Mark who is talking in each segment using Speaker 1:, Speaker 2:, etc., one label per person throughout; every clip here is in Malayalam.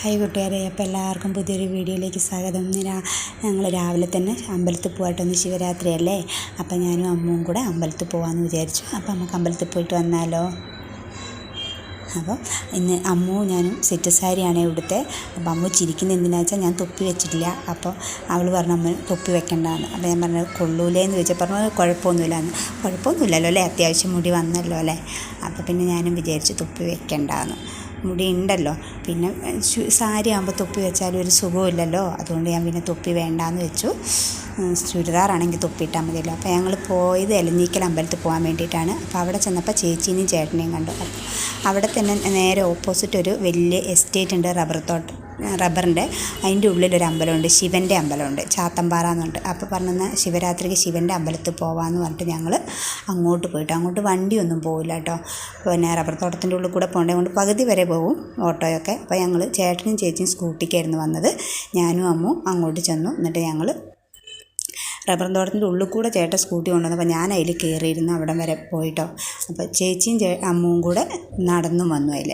Speaker 1: ഹായ് കൂട്ടുകാരെ അപ്പോൾ എല്ലാവർക്കും പുതിയൊരു വീഡിയോയിലേക്ക് സ്വാഗതം. ഞങ്ങൾ രാവിലെ തന്നെ അമ്പലത്തിൽ പോയിട്ട് ഒന്ന് ശിവരാത്രി അല്ലേ അപ്പോൾ ഞാനും അമ്മുവും കൂടെ അമ്പലത്തിൽ പോകാമെന്ന് വിചാരിച്ചു. അപ്പോൾ നമുക്ക് അമ്പലത്തിൽ പോയിട്ട് വന്നാലോ? അപ്പോൾ ഇന്ന് അമ്മു ഞാനും സെറ്റ് സാരിയാണ് ഇവിടുത്തെ. അപ്പോൾ അമ്മു ചിരിക്കുന്ന എന്തിനാ വെച്ചാൽ ഞാൻ തൊപ്പി വെച്ചിട്ടില്ല. അപ്പോൾ അവൾ പറഞ്ഞു അമ്മ തൊപ്പി വെക്കണ്ടെന്ന്. അപ്പോൾ ഞാൻ പറഞ്ഞു കൊള്ളൂലേ എന്ന് ചോദിച്ചാൽ പറഞ്ഞു കുഴപ്പമൊന്നുമില്ലാന്ന്. കുഴപ്പമൊന്നുമില്ലല്ലോ അല്ലേ? അത്യാവശ്യം മുടി വന്നല്ലോ അല്ലേ? അപ്പോൾ പിന്നെ ഞാനും വിചാരിച്ചു തൊപ്പി വെക്കണ്ടെന്ന്. മുടി ഉണ്ടല്ലോ പിന്നെ സാരി ആകുമ്പോൾ തൊപ്പി വെച്ചാലും ഒരു സുഖമില്ലല്ലോ അതുകൊണ്ട് ഞാൻ പിന്നെ തൊപ്പി വേണ്ടാന്ന് വെച്ചു. ചുരിദാറാണെങ്കിൽ തൊപ്പിയിട്ടാൽ മതിയല്ലോ. അപ്പോൾ ഞങ്ങൾ പോയത് എലഞ്ഞീക്കൽ അമ്പലത്തിൽ പോകാൻ വേണ്ടിയിട്ടാണ്. അപ്പോൾ അവിടെ ചെന്നപ്പോൾ ചേച്ചീനെയും ചേട്ടനെയും കണ്ടു. അവിടെ തന്നെ നേരെ ഓപ്പോസിറ്റ് ഒരു വലിയ എസ്റ്റേറ്റ് ഉണ്ട് റബ്ബർ തോട്ടം. റബ്ബറിന്റെ അതിന്റെ ഉള്ളിലൊരു അമ്പലമുണ്ട് ശിവന്റെ അമ്പലമുണ്ട് ചാത്തമ്പാറ എന്നുണ്ട്. അപ്പോൾ പറഞ്ഞ ശിവരാത്രിക്ക് ശിവന്റെ അമ്പലത്തിൽ പോകാമെന്ന് പറഞ്ഞിട്ട് ഞങ്ങൾ അങ്ങോട്ട് പോയിട്ട് അങ്ങോട്ട് വണ്ടിയൊന്നും പോകില്ല കേട്ടോ. പിന്നെ റബ്ബർ തോട്ടത്തിന്റെ ഉള്ളിൽ കൂടെ പോകേണ്ടത് കൊണ്ട് പകുതി വരെ പോകും ഓട്ടോയൊക്കെ. അപ്പോൾ ഞങ്ങൾ ചേട്ടനും ചേച്ചിയും സ്കൂട്ടിക്കായിരുന്നു വന്നത്. ഞാനും അമ്മും അങ്ങോട്ട് ചെന്നു. എന്നിട്ട് ഞങ്ങൾ റബ്ബർ തോട്ടത്തിന്റെ ഉള്ളിൽ കൂടെ ചേട്ടൻ സ്കൂട്ടി കൊണ്ടുവന്നപ്പോൾ ഞാൻ അതിൽ കയറിയിരുന്നു അവിടം വരെ പോയിട്ടോ. അപ്പോൾ ചേച്ചിയും അമ്മുവും കൂടെ നടന്നു വന്നു അതിൽ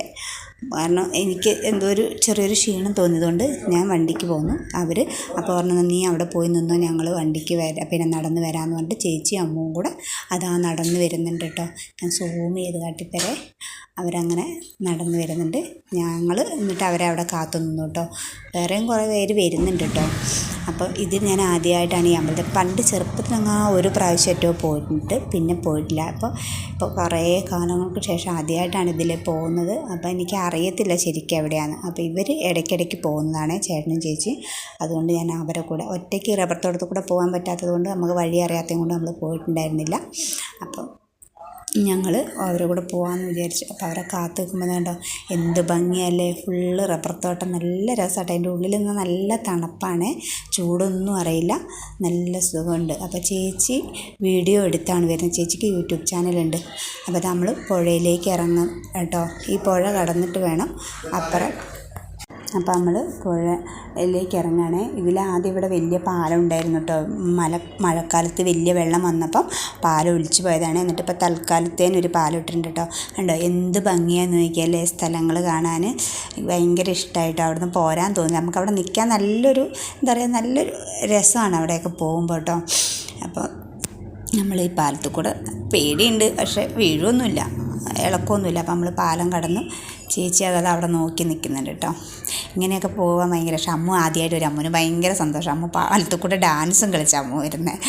Speaker 1: കാരണം എനിക്ക് എന്തോ ഒരു ചെറിയൊരു ക്ഷീണം തോന്നിയതുകൊണ്ട് ഞാൻ വണ്ടിക്ക് പോന്നു. അവർ അപ്പോൾ പറഞ്ഞു നീ അവിടെ പോയി നിന്നോ ഞങ്ങൾ വണ്ടിക്ക് വരാം പിന്നെ നടന്ന് വരാമെന്ന് പറഞ്ഞിട്ട് ചേച്ചി അമ്മവും കൂടെ അതാ നടന്ന് വരുന്നുണ്ട് കേട്ടോ ഞാൻ സൂം ചെയ്ത് കാട്ടിത്തരെ. അവരങ്ങനെ നടന്ന് വരുന്നുണ്ട്. ഞങ്ങൾ എന്നിട്ട് അവരെ അവിടെ കാത്തു നിന്നു കേട്ടോ വേറെയും കുറേ പേര് വരുന്നുണ്ട് കേട്ടോ അപ്പോൾ ഇത് ഞാൻ ആദ്യമായിട്ടാണ് ഈ അമ്പലത്തിൽ പണ്ട് ചെറുപ്പത്തിലങ്ങ് ആ ഒരു പ്രാവശ്യം ഏറ്റവും പോയിട്ട് പിന്നെ പോയിട്ടില്ല. അപ്പോൾ ഇപ്പോൾ കുറേ കാലങ്ങൾക്ക് ശേഷം ആദ്യമായിട്ടാണ് ഇതിൽ പോകുന്നത്. അപ്പോൾ എനിക്ക് അറിയത്തില്ല ശരിക്കും എവിടെയാണ് അപ്പോൾ ഇവർ ഇടയ്ക്കിടയ്ക്ക് പോകുന്നതാണ് ചേട്ടനും ചേച്ചി. അതുകൊണ്ട് ഞാൻ അവരെ കൂടെ ഒറ്റയ്ക്ക് റബ്ബർ തോട്ടത്തിൽ കൂടെ പോകാൻ പറ്റാത്തത് കൊണ്ട് നമുക്ക് വഴി അറിയാത്തത് കൊണ്ട് നമ്മൾ പോയിട്ടുണ്ടായിരുന്നില്ല. അപ്പോൾ ഞങ്ങൾ അവരുടെ കൂടെ പോകാമെന്ന് വിചാരിച്ചു അപ്പോൾ അവരെ കാത്തു നിൽക്കുമ്പോൾ കണ്ടോ എന്ത് ഭംഗിയല്ലേ? ഫുള്ള് റബ്ബർ തോട്ടം. നല്ല രസമാട്ടോ അതിന്റെ ഉള്ളിൽ നിന്ന് നല്ല തണുപ്പാണ്. ചൂടൊന്നും അറിയില്ല. നല്ല സുഖമുണ്ട്. അപ്പോൾ ചേച്ചി വീഡിയോ എടുത്താണ് വരുന്നത്. ചേച്ചിക്ക് യൂട്യൂബ് ചാനലുണ്ട്. അപ്പോൾ നമ്മൾ പുഴയിലേക്ക് ഇറങ്ങും കേട്ടോ. ഈ പുഴ കടന്നിട്ട് വേണം അപ്പുറം അപ്പോൾ നമ്മൾ പുഴയിലേക്ക് ഇറങ്ങുകയാണ്. ഇതിൽ ആദ്യം ഇവിടെ വലിയ പാലം ഉണ്ടായിരുന്നു കേട്ടോ. മല മഴക്കാലത്ത് വലിയ വെള്ളം വന്നപ്പം പാലം ഒലിച്ചു പോയതാണ്. എന്നിട്ട് ഇപ്പോൾ തൽക്കാലത്തേന് ഒരു പാലം ഇട്ടിട്ടുണ്ട് കേട്ടോ. കണ്ടോ? എന്ത് ഭംഗിയാന്ന് നോക്കിയാലേ സ്ഥലങ്ങൾ കാണാൻ ഭയങ്കര ഇഷ്ടമായിട്ടോ. അവിടുന്ന് പോരാൻ തോന്നി നമുക്ക് അവിടെ നിൽക്കാൻ നല്ലൊരു എന്താ പറയുക നല്ലൊരു രസമാണ് അവിടെയൊക്കെ പോകുമ്പോൾ കേട്ടോ. അപ്പോൾ നമ്മൾ ഈ പാലത്തിൽ കൂടെ പേടിയുണ്ട്. പക്ഷേ വീഴൊന്നുമില്ല ഇളക്കമൊന്നുമില്ല. അപ്പോൾ നമ്മൾ പാലം കടന്ന്. ചേച്ചി അതെല്ലാം അവിടെ നോക്കി നിൽക്കുന്നുണ്ട് കേട്ടോ. ഇങ്ങനെയൊക്കെ പോകാൻ ഭയങ്കര ഇഷ്ടം. അമ്മു ആദ്യമായിട്ട് ഒരു അമ്മുന് ഭയങ്കര സന്തോഷം. അമ്മു പാലത്തു കൂടെ ഡാൻസും കളിച്ച അമ്മു വരുന്നത്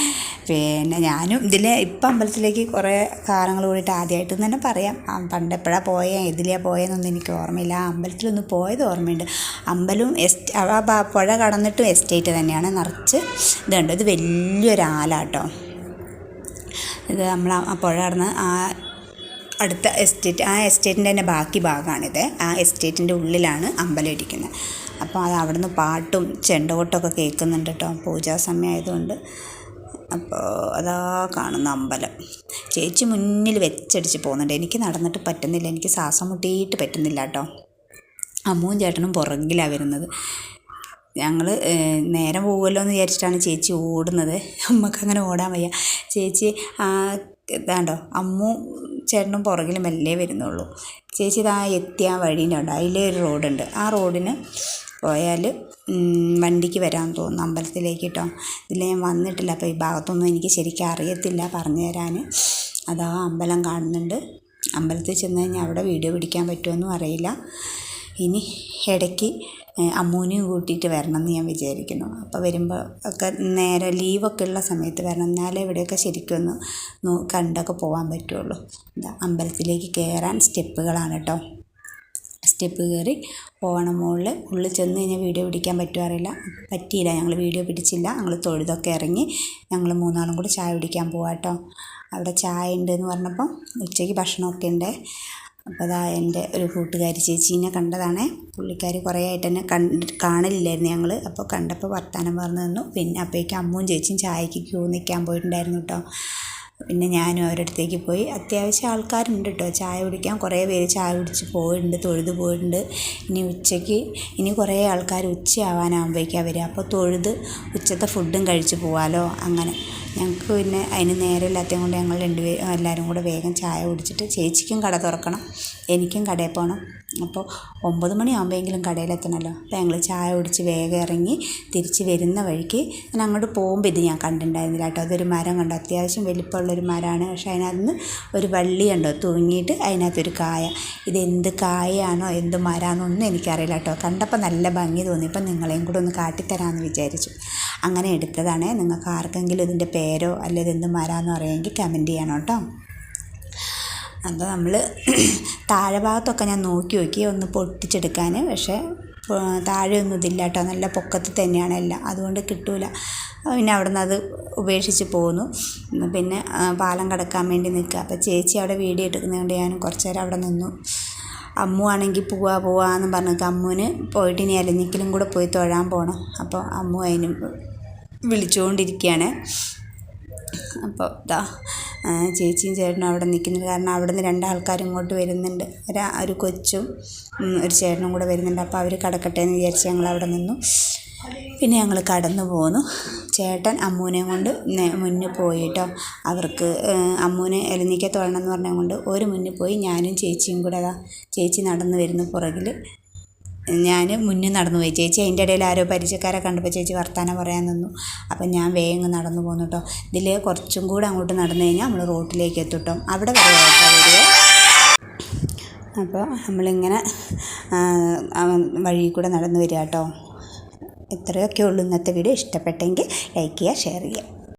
Speaker 1: പിന്നെ ഞാനും ഇതിൽ ഇപ്പം അമ്പലത്തിലേക്ക് കുറേ കാലങ്ങൾ കൂടിയിട്ട് ആദ്യമായിട്ട് തന്നെ പറയാം. പണ്ട് എപ്പോഴാണ് പോയേ ഇതിലെയാണ് പോയതെന്നൊന്നും എനിക്ക് ഓർമ്മയില്ല. ആ അമ്പലത്തിലൊന്ന് പോയത് ഓർമ്മയുണ്ട്. അമ്പലവും എസ്റ്റ് ആ പുഴ കടന്നിട്ടും എസ്റ്റേറ്റ് തന്നെയാണ്. നിറച്ച് ഇതുണ്ട്. ഇത് വലിയൊരാലാട്ടോ ഇത് നമ്മൾ ആ പുഴ കടന്ന് ആ അടുത്ത എസ്റ്റേറ്റ് ആ എസ്റ്റേറ്റിന്റെ തന്നെ ബാക്കി ഭാഗമാണിത് ആ എസ്റ്റേറ്റിന്റെ ഉള്ളിലാണ് അമ്പലം ഇരിക്കുന്നത്. അപ്പോൾ അത് അവിടുന്ന് പാട്ടും ചെണ്ടകൊട്ടൊക്കെ കേൾക്കുന്നുണ്ട് കേട്ടോ. പൂജാ സമയമായതുകൊണ്ട് അപ്പോൾ അതാ കാണുന്ന അമ്പലം. ചേച്ചി മുന്നിൽ വെച്ചടിച്ച് പോകുന്നുണ്ട്. എനിക്ക് നടന്നിട്ട് പറ്റുന്നില്ല. എനിക്ക് ശ്വാസം മുട്ടിയിട്ട് പറ്റുന്നില്ല കേട്ടോ. അമ്മുവും ചേട്ടനും പുറകിലാണ് വരുന്നത്. ഞങ്ങൾ നേരം പോകുമല്ലോ എന്ന് വിചാരിച്ചിട്ടാണ് ചേച്ചി ഓടുന്നത്. നമുക്ക് അങ്ങനെ ഓടാൻ വയ്യ. ചേച്ചി ഇതാണ്ടോ അമ്മു ചേട്ടനും പുറകിൽ മെല്ലെ വരുന്നുള്ളൂ. ചേച്ചി ഇതാ എത്തിയ വഴീന്റെ ഉണ്ട് അതിലെ ഒരു റോഡുണ്ട്. ആ റോഡിന് പോയാൽ വണ്ടിക്ക് വരാൻ തോന്നുന്നു. അമ്പലത്തിലേക്ക് കേട്ടോ ഇതിൽ ഞാൻ വന്നിട്ടില്ല. അപ്പോൾ ഈ ഭാഗത്തൊന്നും എനിക്ക് ശരിക്കും അറിയത്തില്ല. പറഞ്ഞു തരാൻ അതാ അമ്പലം കാണുന്നുണ്ട്. അമ്പലത്തിൽ ചെന്ന് കഴിഞ്ഞാൽ അവിടെ വീഡിയോ പിടിക്കാൻ പറ്റുമെന്നും അറിയില്ല. ഇനി ഇടയ്ക്ക് അമ്മൂനെയും കൂട്ടിയിട്ട് വരണം എന്ന് ഞാൻ വിചാരിക്കുന്നു. അപ്പോൾ വരുമ്പോൾ ഒക്കെ നേരെ ലീവൊക്കെ ഉള്ള സമയത്ത് വരണം. എന്നാലേ ഇവിടെയൊക്കെ ശരിക്കും ഒന്ന് കണ്ടൊക്കെ പോകാൻ പറ്റുള്ളൂ. എന്താ അമ്പലത്തിലേക്ക് കയറാൻ സ്റ്റെപ്പുകളാണ് കേട്ടോ. സ്റ്റെപ്പ് കയറി പോകണം മുകളിൽ ഉള്ളിൽ ചെന്ന് കഴിഞ്ഞാൽ വീഡിയോ പിടിക്കാൻ പറ്റുമോ അറിയില്ല. പറ്റിയില്ല ഞങ്ങൾ വീഡിയോ പിടിച്ചില്ല. ഞങ്ങൾ തൊഴുതൊക്കെ ഇറങ്ങി ഞങ്ങൾ മൂന്നാളും കൂടി ചായ പിടിക്കാൻ പോവാം കേട്ടോ. അവിടെ ചായ ഉണ്ട് എന്ന് പറഞ്ഞപ്പം ഉച്ചയ്ക്ക് ഭക്ഷണമൊക്കെ ഉണ്ട്. അപ്പോൾ അതാ എന്റെ ഒരു കൂട്ടുകാരി ചേച്ചീനെ കണ്ടതാണ്. പുള്ളിക്കാരി കുറേ ആയിട്ട് തന്നെ കണ്ട് കാണലില്ലായിരുന്നു ഞങ്ങൾ അപ്പോൾ കണ്ടപ്പോൾ വർത്തമാനം പറഞ്ഞു തന്നു. പിന്നെ അപ്പോഴേക്കും അമ്മുവും ചേച്ചിയും ചായക്ക് ക്യൂ നിൽക്കാൻ പോയിട്ടുണ്ടായിരുന്നു കേട്ടോ പിന്നെ ഞാനും അവരുടെ അടുത്തേക്ക് പോയി. അത്യാവശ്യം ആൾക്കാരുണ്ട് കേട്ടോ ചായ കുടിക്കാൻ കുറേ പേര് ചായ കുടിച്ച് പോയിട്ടുണ്ട് തൊഴുത് പോയിട്ടുണ്ട്. ഇനി ഉച്ചയ്ക്ക് ഇനി കുറേ ആൾക്കാർ ഉച്ചയാവാനാകുമ്പോഴേക്കും അവർ അപ്പോൾ തൊഴുത് ഉച്ചത്തെ ഫുഡും കഴിച്ച് പോകാമല്ലോ അങ്ങനെ. ഞങ്ങൾക്ക് പിന്നെ അതിന് നേരമില്ലാത്തത് കൊണ്ട് ഞങ്ങൾ രണ്ടുപേരും എല്ലാവരും കൂടെ വേഗം ചായ കുടിച്ചിട്ട് ചേച്ചിക്കും കട തുറക്കണം. എനിക്കും കടയിൽ പോകണം അപ്പോൾ ഒമ്പത് മണിയാകുമ്പോഴെങ്കിലും കടയിലെത്തണമല്ലോ. അപ്പോൾ ഞങ്ങൾ ചായ കുടിച്ച് വേഗം ഇറങ്ങി തിരിച്ച് വരുന്ന വഴിക്ക് ഞാൻ അങ്ങോട്ട് പോകുമ്പോൾ ഇത് ഞാൻ കണ്ടിട്ടുണ്ടായിരുന്നില്ല കേട്ടോ. അതൊരു മരം കണ്ടു. അത്യാവശ്യം വലിപ്പമുള്ളൊരു മരമാണ്. പക്ഷേ അതിനകത്ത് നിന്ന് ഒരു വള്ളി കണ്ടോ. തൂങ്ങിയിട്ട് അതിനകത്തൊരു കായ. ഇത് എന്ത് കായയാണോ എന്ത് മരമാണോ ഒന്നും എനിക്കറിയില്ല കേട്ടോ. കണ്ടപ്പോൾ നല്ല ഭംഗി തോന്നിയപ്പോൾ നിങ്ങളെയും കൂടെ ഒന്ന് കാട്ടിത്തരാമെന്ന് വിചാരിച്ചു. അങ്ങനെ എടുത്തതാണ്. നിങ്ങൾക്ക് ആർക്കെങ്കിലും ഇതിന്റെ പേരോ അല്ലെങ്കിൽ എന്ത് മരമാണെന്നോ അറിയാമെങ്കിൽ കമന്റ് ചെയ്യണം കേട്ടോ. അപ്പോൾ നമ്മൾ താഴെ ഭാഗത്തൊക്കെ ഞാൻ നോക്കി നോക്കി ഒന്ന് പൊട്ടിച്ചെടുക്കാൻ പക്ഷേ താഴെയൊന്നും ഇതില്ല കേട്ടോ. നല്ല പൊക്കത്തിൽ തന്നെയാണ് എല്ലാം. അതുകൊണ്ട് കിട്ടൂല. പിന്നെ അവിടെ നിന്ന് അത് ഉപേക്ഷിച്ച് പോന്നു. പിന്നെ പാലം കടക്കാൻ വേണ്ടി നിൽക്കുക. അപ്പോൾ ചേച്ചി അവിടെ വീഡിയോ എടുക്കുന്നതുകൊണ്ട് ഞാൻ കുറച്ച് നേരം അവിടെ നിന്നു. അമ്മു ആണെങ്കിൽ പോവാ പോവാന്ന് പറഞ്ഞിട്ട് അമ്മുവിന് പോയിട്ട് ഇനി അലഞ്ഞിക്കലും കൂടെ പോയി തൊഴാൻ പോകണം അപ്പോൾ അമ്മു അതിന് വിളിച്ചുകൊണ്ടിരിക്കുകയാണ്. അപ്പോൾ ഇതാ ചേച്ചിയും ചേട്ടനും അവിടെ നിൽക്കുന്നുണ്ട് കാരണം അവിടെ നിന്ന് രണ്ടാൾക്കാർ ഇങ്ങോട്ട് വരുന്നുണ്ട്. ഒരു ഒരു കൊച്ചും ഒരു ചേട്ടനും കൂടെ വരുന്നുണ്ട്. അപ്പോൾ അവർ കടക്കട്ടെ എന്ന് വിചാരിച്ച് ഞങ്ങൾ അവിടെ നിന്നു. പിന്നെ ഞങ്ങൾ കടന്നു പോന്നു. ചേട്ടൻ അമ്മൂനെയും കൊണ്ട് മുന്നിൽ പോയി കേട്ടോ. അവർക്ക് അമ്മൂനെ എലനീക്ക തൊഴണം എന്ന് പറഞ്ഞുകൊണ്ട് ഒരു മുന്നിൽ പോയി ഞാനും ചേച്ചിയും കൂടെ ചേച്ചി നടന്നു വരുന്നു പുറകിൽ ഞാൻ മുന്നിൽ നടന്നു പോയി. ചേച്ചി അതിന്റെ ഇടയിൽ ആരോ പരിചയക്കാരെ കണ്ടപ്പോൾ ചേച്ചി വർത്തമാനം പറയാൻ നിന്നു. അപ്പം ഞാൻ വേഗം നടന്നു പോന്നു കേട്ടോ. ഇതിൽ കുറച്ചും കൂടെ അങ്ങോട്ട് നടന്നു കഴിഞ്ഞാൽ നമ്മൾ റോട്ടിലേക്ക് എത്തും കേട്ടോ. അവിടെ വരെ അപ്പോൾ നമ്മളിങ്ങനെ വഴി കൂടെ നടന്നു വരിക കേട്ടോ. ഇത്രയൊക്കെ ഉള്ളൂ ഇന്നത്തെ വീഡിയോ. ഇഷ്ടപ്പെട്ടെങ്കിൽ ലൈക്ക് ചെയ്യുക ഷെയർ ചെയ്യുക.